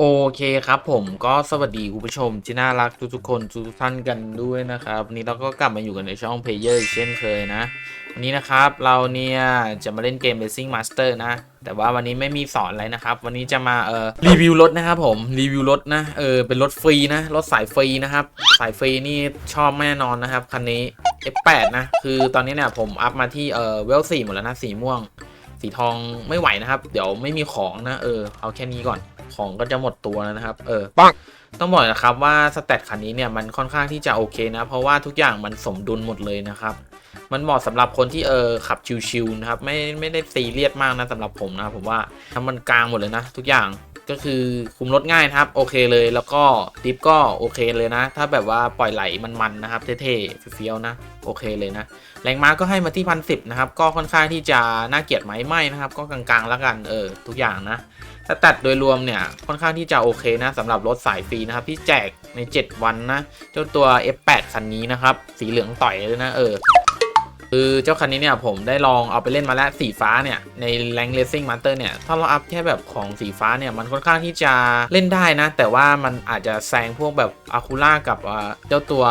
โอเคครับผมก็สวัสดีคุณผู้ชมที่น่ารักทุกๆคนทุกๆท่านกันด้วยนะครับวันนี้เราก็กลับมาอยู่กันในช่อง Player อีกเช่นเคยนะวันนี้นะครับเราเนี่ยจะมาเล่นเกม Racing Master นะ แต่ว่าวันนี้ไม่มีสอนอะไรนะครับ วันนี้จะมาเอ่อรีวิวรถนะครับผมรีวิวรถนะเออเป็นรถฟรีนะรถสายฟรีนะครับสายฟรีนี่ชอบแน่นอนนะครับคันนี้ F8 นะคือตอนนี้เนี่ยผมอัพมาที่เอ่อเวลสี่หมดแล้วนะสีม่วง สีทองไม่ไหวนะครับ เดี๋ยวไม่มีของนะเออเอาแค่นี้ก่อน ของก็จะหมดตัวแล้วนะครับ เออปังต้องบอกนะครับว่าสเตตคันนี้เนี่ยมันค่อนข้างที่จะโอเคนะ เพราะว่าทุกอย่างมันสมดุลหมดเลยนะครับ มันเหมาะสำหรับคนที่เออขับชิวๆนะครับ ไม่ไม่ได้ซีเรียสมากนะสำหรับผมนะผมว่าทำมันกลางหมดเลยนะ ทุกอย่าง ก็คือคุมรถง่ายนะครับ โอเคเลยแล้วก็ดิฟก็โอเคเลยนะ ถ้าแบบว่าปล่อยไหลมันๆนะครับเท่ๆเฟี้ยวๆนะ โอเคเลยนะ แรงม้าก็ให้มาที่พันสิบนะครับ ก็ค่อนข้างที่จะน่าเกลียดไหมไม่นะครับ ก็กลางๆแล้วกันเออทุกอย่างนะถ้าตัดโดยรวมเนี่ยค่อนข้างที่จะโอเคนะสำหรับรถสายฟรีนะครับที่แจกใน 7 วันนะเจ้าตัว F8 คันนี้นะครับ สีเหลืองต่อยเลยนะเออ คือเจ้าคันนี้เนี่ยผมได้ลองเอาไปเล่นมาแล้วสีฟ้าเนี่ยในแรงเลสซิ่งมาสเตอร์เนี่ยถ้าเราอัพแค่แบบของสีฟ้าเนี่ยมันค่อนข้างที่จะเล่นได้นะ แต่ว่ามันอาจจะแซงพวกแบบอาคูล่ากับเจ้าตัว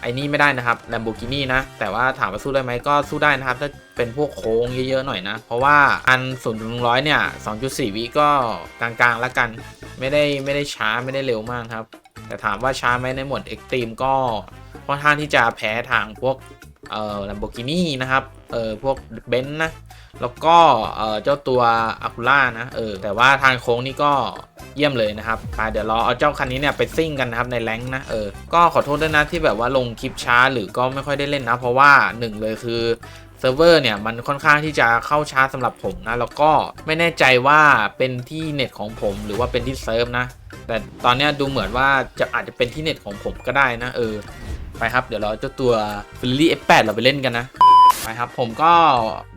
ไอ้นี่ไม่ได้นะครับ Lamborghini นะ แต่ว่าถามว่าสู้ได้ไหมก็สู้ได้นะครับถ้าเป็นพวกโค้งเยอะๆหน่อยนะ เพราะว่าอัน0ูนย์ถึงร้อยเนี่ย2.4วิก็กลางๆแล้วกัน ไม่ได้ไม่ได้ช้าไม่ได้เร็วมากครับ แต่ถามว่าช้าไหมในหมวดเอ็กตรีมก็ค่อนข้างที่จะแพ้ทางพวก เอ่อ Lamborghini นะครับ เออพวกเบนซ์นะ แล้วก็เอ่อเจ้าตัวอาคูล่านะ เออ แต่ว่าทางโค้งนี่ก็เยี่ยมเลยนะครับไปเดี๋ยวรอเอาเจ้าคันนี้เนี่ยไปซิ่งกันนะครับในแรงนะ เออ ก็ขอโทษด้วยนะที่แบบว่าลงคลิปช้าหรือก็ไม่ค่อยได้เล่นนะ เพราะว่าหนึ่งเลยคือเซิร์ฟเวอร์เนี่ยมันค่อนข้างที่จะเข้าช้าสำหรับผมนะ แล้วก็ไม่แน่ใจว่าเป็นที่เน็ตของผมหรือว่าเป็นที่เซิร์ฟนะ แต่ตอนนี้ดูเหมือนว่าจะอาจจะเป็นที่เน็ตของผมก็ได้นะ เออ ไปครับ เดี๋ยวเราเจ้าตัว f e r r a r i F8 เราไปเล่นกันนะ ไปครับ ผมก็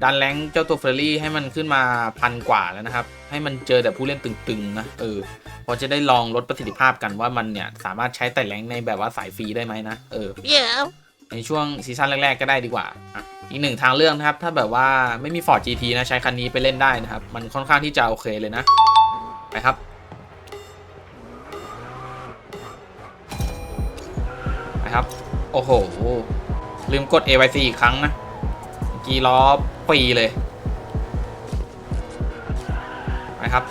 ดันแรงค์เจ้าตัว f e r r a r i ให้มันขึ้นมาพันกว่าแล้วนะครับ ให้มันเจอแต่ผู้เล่นตึงๆนะ เออพอจะได้ลองลดประสิทธิภาพกันว่ามันเนี่ยสามารถใช้แต่แรงค์ในแบบว่าสายฟรีได้ไหมนะ เออ Yeah. ในช่วงซีซั่นแรก ๆ ก็ได้ดีกว่าอะอีกหนึ่งทางเลือกนะครับ ถ้าแบบว่าไม่มี Ford GT นะ ใช้คันนี้ไปเล่นได้นะครับ มันค่อนข้างที่จะโอเคเลยนะ ไปครับ ไปครับ โอ้โห ลืมกด AYC อีกครั้งนะกีล้อปีเลย ไปครับ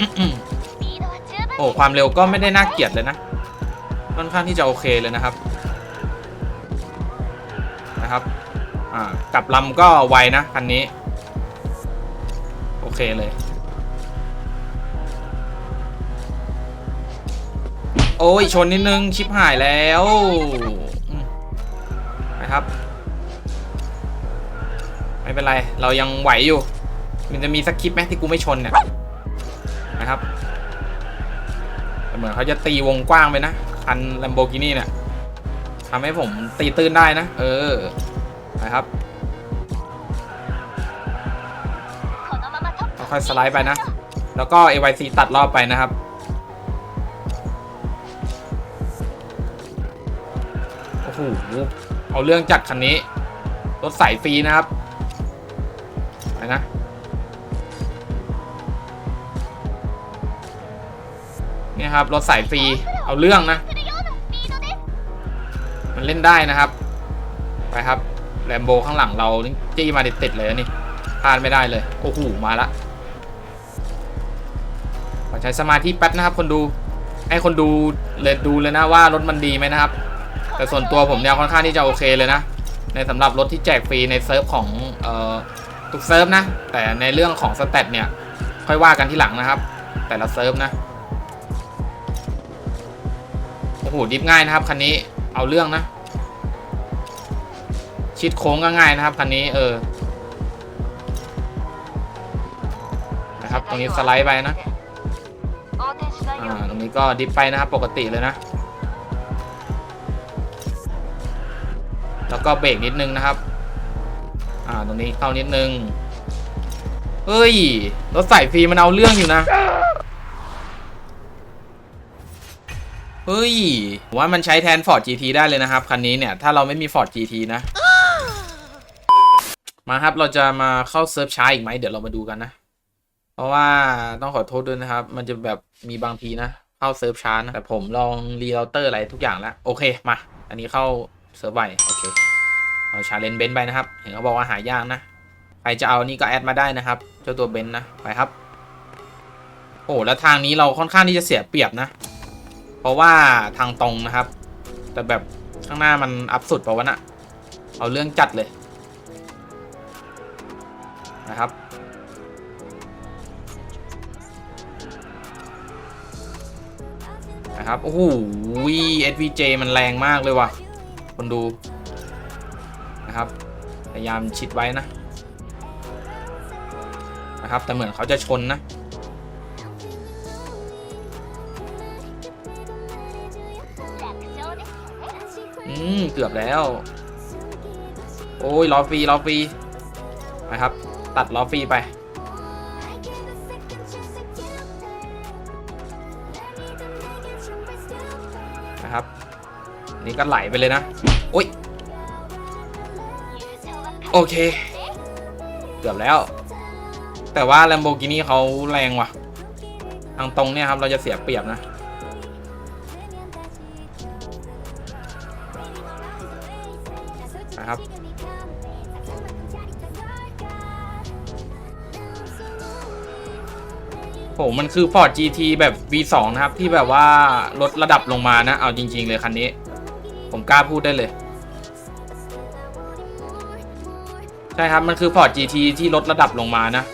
อื้อๆโอ้ ความเร็วก็ไม่ได้น่าเกลียดเลยนะ ค่อนข้างที่จะโอเคเลยนะครับ นะครับ อ่ากลับลำก็ไวนะคันนี้ โอเคเลย โอ้ยชนนิดนึงชิปหายแล้วนะครับ ไม่เป็นไร เรายังไหวอยู่ มันจะมีสักคลิปไหมที่กูไม่ชนเนี่ยนะครับเหมือนเขาจะตีวงกว้างไปนะ คัน Lamborghini เนี่ยทำให้ผมตีตื้นได้นะ เออนะครับค่อยสไลด์ไปนะ แล้วก็ AYC ตัดรอบไปนะครับ เอาเรื่องจัดคันนี้ รถสายฟรีนะครับ ไปนะเนี่ยครับ รถสายฟรี เอาเรื่องนะ มันเล่นได้นะครับ ไปครับแลมโบข้างหลังเราจี้มาติดๆเลยนะนี่พลาดไม่ได้เลย โอ้โห มาละขอใช้สมาธิแป๊บนะครับ คนดู ให้คนดูเลยดูเลยนะว่ารถมันดีไหมนะครับ แต่ส่วนตัวผมเนี่ยค่อนข้างที่จะโอเคเลยนะ ในสำหรับรถที่แจกฟรีในเซิร์ฟของเอ่อทุกเซิร์ฟนะ แต่ในเรื่องของสเตตเนี่ยค่อยว่ากันที่หลังนะครับ แต่ละเซิร์ฟนะโอ้โหดิฟง่ายนะครับคันนี้เอาเรื่องนะ ชิดโค้งก็ง่ายนะครับคันนี้เออนะครับตรงนี้สไลด์ไปนะอ่าตรงนี้ก็ดิฟไปนะครับปกติเลยนะ แล้วก็เบรกนิดนึงนะครับ อ่าตรงนี้เข้านิดนึงเฮ้ยรถใสายฟรีมันเอาเรื่องอยู่นะเฮ้ยว่ามันใช้แทน Ford GT ได้เลยนะครับ คันนี้เนี่ย ถ้าเราไม่มี Ford GT นะ มาครับเราจะมาเข้าเซิร์ฟช้าอีกไหมเดี๋ยวเรามาดูกันนะ เพราะว่าต้องขอโทษด้วยนะครับ มันจะแบบมีบางทีนะ เข้าเซิร์ฟช้านะ แต่ผมลองรีเราเตอร์อะไรทุกอย่างแล้ว โอเคมา อันนี้เข้า เซิร์ฟไวโอเคเอาชาเลนเบนไปนะครับ เห็นเขาบอกว่าหายากนะ ใครจะเอานี่ก็แอดมาได้นะครับ เจ้าตัวเบนนะ ไปครับ โอ้แล้วทางนี้เราค่อนข้างที่จะเสียเปรียบนะ เพราะว่าทางตรงนะครับ แต่แบบข้างหน้ามันอัพสุดปะวะนะเอาเรื่องจัดเลยนะครับนะครับ โอ้โห SVJ มันแรงมากเลยว่ะ คนดูนะครับ พยายามชิดไว้นะนะครับ แต่เหมือนเขาจะชนนะอืมเกือบแล้ว โอ้ยล้อฟรีล้อฟรีนะครับ ตัดล้อฟรีไป นี่ก็ไหลไปเลยนะโอ้ยโอเค เกือบแล้ว แต่ว่า Lamborghini เขาแรงว่ะ ทางตรงเนี่ยครับ เราจะเสียเปรียบนะ นะครับ โห มันคือ Ford GT แบบ V2 นะครับ ที่แบบว่าลดระดับลงมานะ เอาจริง ๆ เลยคันนี้ ผมกล้าพูดได้เลย ใช่ครับ มันคือ Ford GT ที่ลดระดับลงมานะ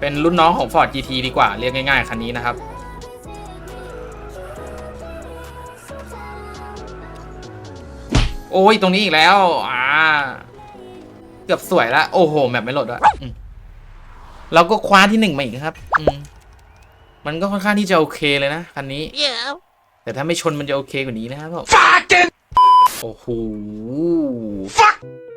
เป็นรุ่นน้องของ Ford GT ดีกว่า เรียกง่ายๆ คันนี้นะครับโอ้ย ตรงนี้อีกแล้ว อ่า เกือบสวยแล้วโอ้โห แมปไม่โหลดด้วยอืมเราก็คว้าที่หนึ่งมาอีกครับ อืม มันก็ค่อนข้างที่จะโอเคเลยนะคันนี้ แต่ถ้าไม่ชนมันจะโอเคกว่านี้นะครับผมโอ้โห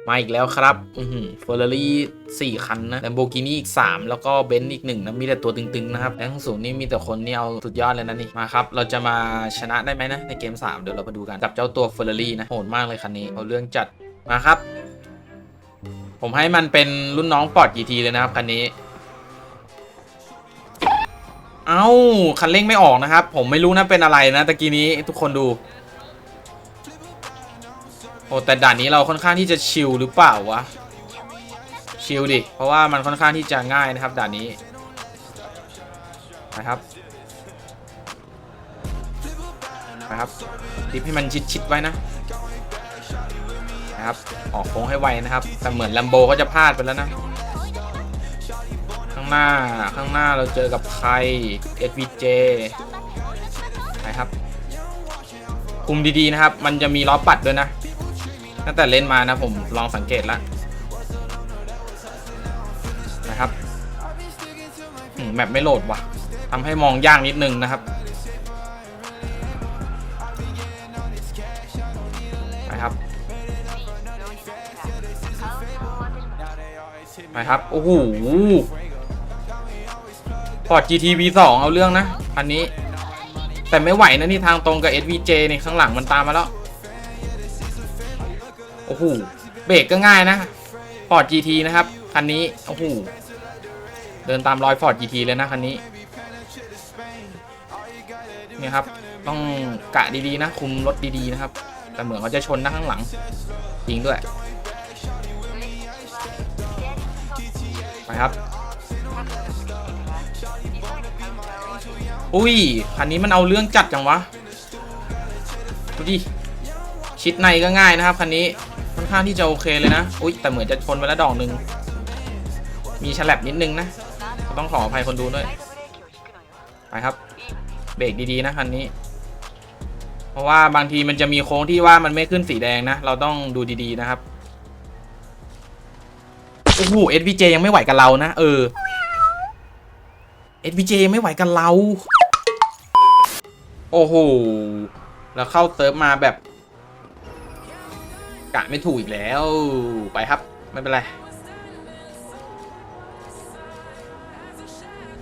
มาอีกแล้วครับอือเฟอร์รารี่สี่คันนะแลมโบกินีอีก 3 แล้วก็เบนซ์อีกหนึ่งนะ มีแต่ตัวตึง ๆ นะครับแรงสูงนี่มีแต่คนนี่เอาสุดยอดเลยนะนี่ มาครับ เราจะมาชนะได้ไหมนะ ในเกม 3 เดี๋ยวเรามาดูกัน กับเจ้าตัวเฟอร์รารี่นะ โหดมากเลยคันนี้ เอาเรื่องจัด มาครับ ผมให้มันเป็นรุ่นน้องปอดกี่ทีเลยนะครับคันนี้ เอ้า คันเร่งไม่ออกนะครับ ผมไม่รู้นะเป็นอะไรนะตะกี้นี้ทุกคนดู โอ้แต่ด่านนี้เราค่อนข้างที่จะชิลหรือเปล่าวะ ชิลดิ เพราะว่ามันค่อนข้างที่จะง่ายนะครับด่านนี้นะครับนะครับดิฟให้มันชิดๆไว้นะนะครับออกโค้งให้ไวนะครับแต่เหมือนลัมโบก็จะพลาดไปแล้วนะางหน้าข้างหน้าเราเจอกับใคร SVJ นะครับคุมดีๆนะครับ มันจะมีล้อปัดด้วยนะ ตั้งแต่เล่นมานะผมลองสังเกตแล้วนะครับแมปไม่โหลดว่ะทำให้มองยากนิดนึงนะครับนะครับนะครับ โอ้โห พอร์ต GT V2 เอาเรื่องนะอันนี้ แต่ไม่ไหวนะนี่ทางตรงกับ SVJ ในข้างหลังมันตามมาแล้ว โอ้โห เบรกก็ง่ายนะ Ford GT นะครับ คันนี้ โอ้โห เดินตามรอย Ford GT เลยนะคันนี้ เนี่ยครับ ต้องกะดีๆนะ คุมรถดีๆนะครับ แต่เหมือนเขาจะชนนะข้างหลังจริงด้วย ไปครับ อุ้ยคันนี้มันเอาเรื่องจัดจังวะ ดูดิ ชิดในก็ง่ายนะครับคันนี้ ค่อนข้างที่จะโอเคเลยนะ อุ้ยแต่เหมือนจะชนไปแล้วดอกหนึ่ง มีฉลับนิดนึงนะ ต้องขออภัยคนดูด้วย ไปครับ เบรกดีๆนะคันนี้ เพราะว่าบางทีมันจะมีโค้งที่ว่ามันไม่ขึ้นสีแดงนะ เราต้องดูดีๆนะครับ โอ้โห SVJ ยังไม่ไหวกับเรานะ เออ SVJ ยังไม่ไหวกับเรา โอ้โห แล้วเข้าเซิร์ฟมาแบบกะไม่ถูกอีกแล้ว ไปครับ ไม่เป็นไร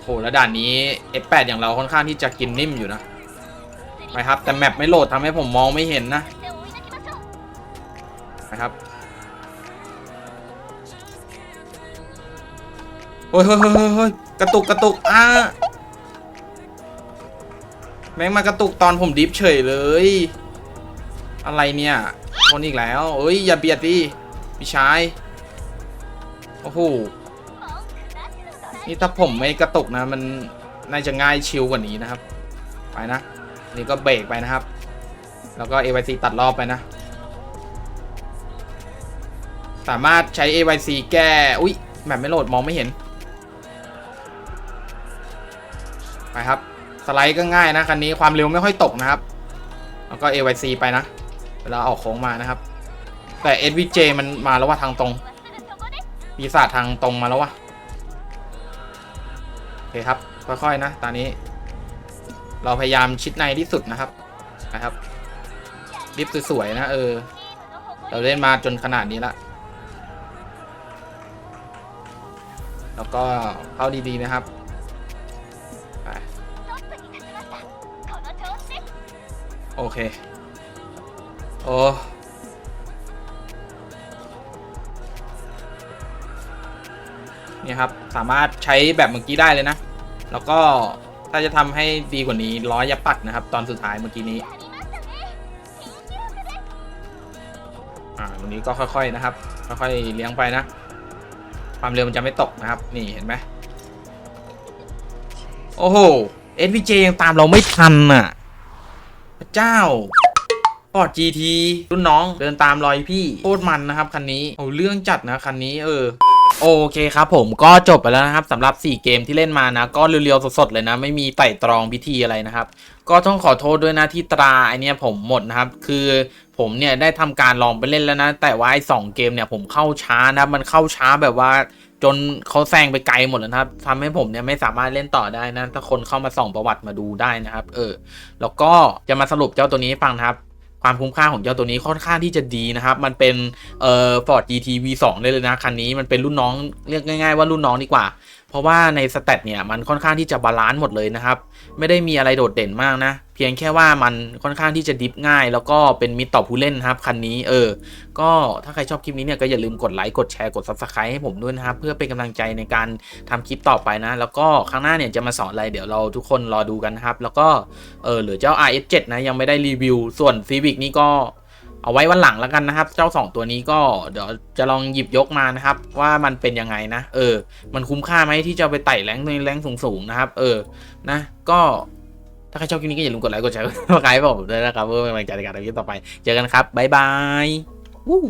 โหแล้วด่านนี้ F8 อย่างเราค่อนข้างที่จะกินนิ่มอยู่นะ ไปครับ แต่แมปไม่โหลดทำให้ผมมองไม่เห็นนะ นะครับโอ้ยเฮ้ยเฮ้ยกระตุกกระตุกอ่า แม่งมากระตุกตอนผมดิฟเฉยเลย อะไรเนี่ยคนอีกแล้ว เอ้ย อย่าเบียดดิพี่ชาย โอ้โห นี่ถ้าผมไม่กระตุกนะ มันน่าจะง่ายชิลกว่านี้นะครับ ไปนะ นี่ก็เบรกไปนะครับ แล้วก็ AYC ตัดรอบไปนะ สามารถใช้ AYC แก้ อุ๊ยแบบไม่โหลดมองไม่เห็น ไปครับ สไลด์ก็ง่ายนะคันนี้ความเร็วไม่ค่อยตกนะครับ แล้วก็ AYC ไปนะ เวลาออกโค้งมานะครับ แต่ SVJ มันมาแล้วว่าทางตรงปีศาจทางตรงมาแล้ววะโอเคครับ ค่อยๆนะ ตอนนี้ เราพยายามชิดในที่สุดนะครับนะครับริบสวยๆนะเออ เราเล่นมาจนขนาดนี้ละแล้วก็เข้าดีๆนะครับ โอเค โอ้นี่ครับ สามารถใช้แบบเมื่อกี้ได้เลยนะ แล้วก็ถ้าจะทำให้ดีกว่านี้ล้ออย่าปัดนะครับ ตอนสุดท้ายเมื่อกี้นี้ อ่าตรงนี้ก็ค่อยๆนะครับ ค่อยๆเลี้ยงไปนะ ความเร็วมันจะไม่ตกนะครับ นี่เห็นไหมโอ้โห SVJ ยังตามเราไม่ทันอะ พระเจ้าปอด GT รุ่นน้องเดินตามรอยพี่โคตรมันนะครับคันนี้โอ้เรื่องจัดนะคันนี้เออโอเคครับผมก็จบไปแล้วนะครับสำหรับ 4 เกมที่เล่นมานะ ก็เรียวๆสดๆเลยนะ ไม่มีไต่ตรองพิธีอะไรนะครับ ก็ต้องขอโทษด้วยนะที่ตราไอเนี้ยผมหมดนะครับ คือผมเนี่ยได้ทำการลองไปเล่นแล้วนะ แต่ว่าไอ้สองเกมเนี่ยผมเข้าช้านะมันเข้าช้าแบบว่า จนเขาแซงไปไกลหมดแล้วนะครับทำให้ผมเนี่ยไม่สามารถเล่นต่อได้นะถ้าคนเข้ามาส่องประวัติมาดูได้นะครับ เออ แล้วก็จะมาสรุปเจ้าตัวนี้ให้ฟังนะครับความคุ้มค่าของเจ้าตัวนี้ค่อนข้างที่จะดีนะครับ มันเป็นเอ่อ Ford GT V2 ได้เลยนะ คันนี้มันเป็นรุ่นน้องเรียกง่ายๆว่ารุ่นน้องดีกว่าเพราะว่าในสเตตเนี่ยมันค่อนข้างที่จะบาลานซ์หมดเลยนะครับ ไม่ได้มีอะไรโดดเด่นมากนะ เพียงแค่ว่ามันค่อนข้างที่จะดิฟง่าย แล้วก็เป็นมิตรต่อผู้เล่นครับคันนี้เออ ก็ถ้าใครชอบคลิปนี้เนี่ยก็อย่าลืมกดไลค์กดแชร์กด subscribe ให้ผมด้วยนะครับ เพื่อเป็นกำลังใจในการทำคลิปต่อไปนะ แล้วก็ครั้งหน้าเนี่ยจะมาสอนอะไรเดี๋ยวเราทุกคนรอดูกันนะครับ แล้วก็เออหลือเจ้า RS7 นะยังไม่ได้รีวิวส่วน Civic นี่ก็ เอาไว้วันหลังแล้วกันนะครับ เจ้า 2 ตัวนี้ก็เดี๋ยวจะลองหยิบยกมานะครับ ว่ามันเป็นยังไงนะ เออ มันคุ้มค่าไหมที่จะไปไต่แรงในแรงสูงๆนะครับ เออ นะ ก็ถ้าใครชอบคลิปนี้ก็อย่าลืมกดไลค์กดแชร์กดไลค์บอกผมด้วยนะครับเพื่อเป็นกำลังใจในการทำคลิปต่อไป เจอกันครับบ๊ายบายวู้